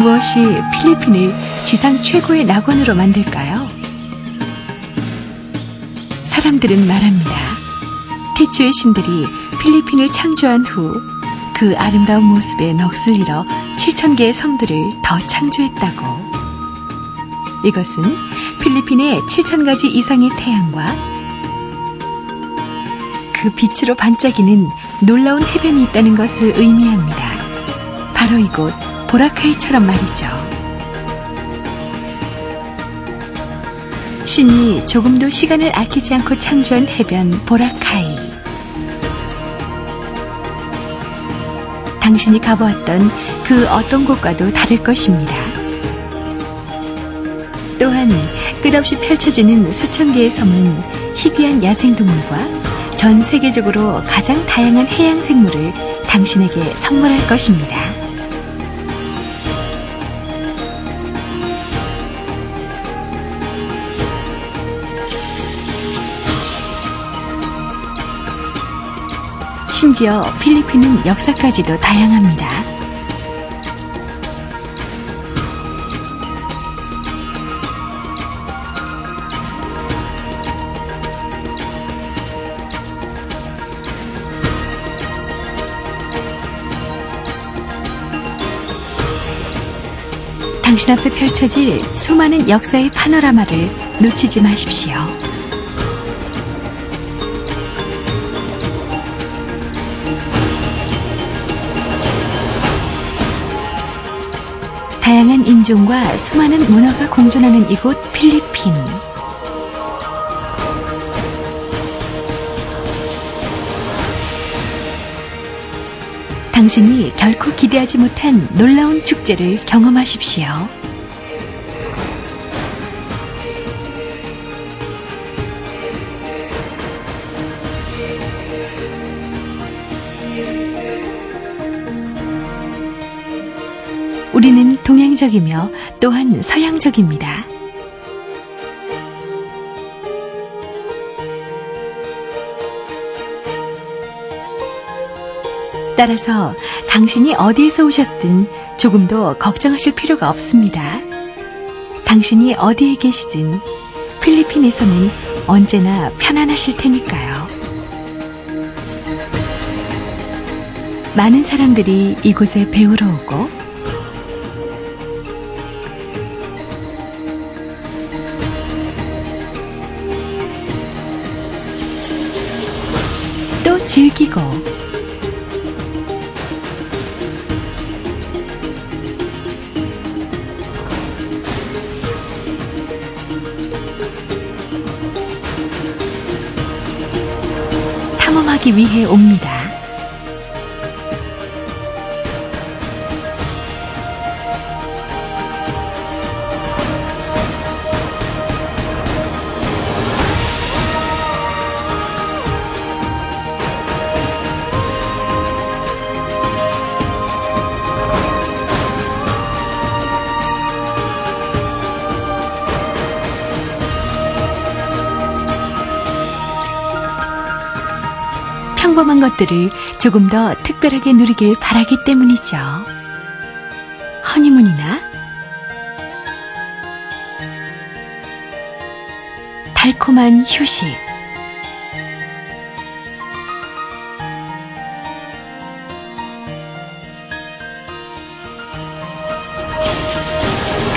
무엇이 필리핀을 지상 최고의 낙원으로 만들까요? 사람들은 말합니다. 태초의 신들이 필리핀을 창조한 후 그 아름다운 모습에 넋을 잃어 7천 개의 섬들을 더 창조했다고. 이것은 필리핀의 7천 가지 이상의 태양과 그 빛으로 반짝이는 놀라운 해변이 있다는 것을 의미합니다. 바로 이곳 보라카이처럼 말이죠. 신이 조금도 시간을 아끼지 않고 창조한 해변 보라카이. 당신이 가보았던 그 어떤 곳과도 다를 것입니다. 또한 끝없이 펼쳐지는 수천 개의 섬은 희귀한 야생동물과 전 세계적으로 가장 다양한 해양 생물을 당신에게 선물할 것입니다. 심지어 필리핀은 역사까지도 다양합니다. 당신 앞에 펼쳐질 수많은 역사의 파노라마를 놓치지 마십시오. 다양한 인종과 수많은 문화가 공존하는 이곳 필리핀. 당신이 결코 기대하지 못한 놀라운 축제를 경험하십시오. 우리는 동양적이며 또한 서양적입니다. 따라서 당신이 어디에서 오셨든 조금도 걱정하실 필요가 없습니다. 당신이 어디에 계시든 필리핀에서는 언제나 편안하실 테니까요. 많은 사람들이 이곳에 배우러 오고 즐기고 탐험하기 위해 옵니다. 평범한 것들을 조금 더 특별하게 누리길 바라기 때문이죠. 허니문이나 달콤한 휴식.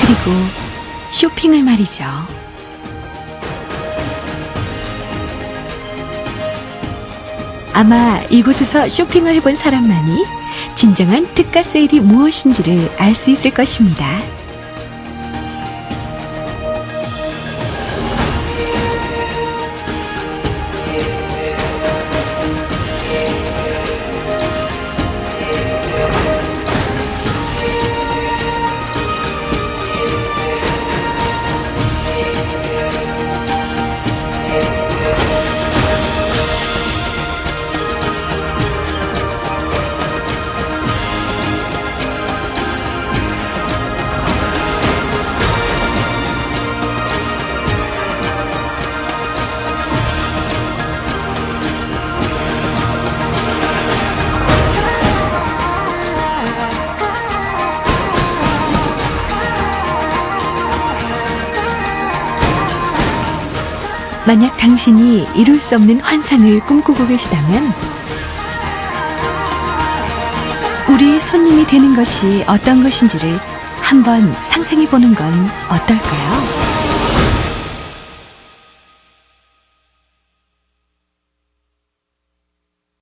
그리고 쇼핑을 말이죠. 아마 이곳에서 쇼핑을 해본 사람만이 진정한 특가 세일이 무엇인지를 알 수 있을 것입니다. 만약 당신이 이룰 수 없는 환상을 꿈꾸고 계시다면 우리의 손님이 되는 것이 어떤 것인지를 한번 상상해 보는 건 어떨까요?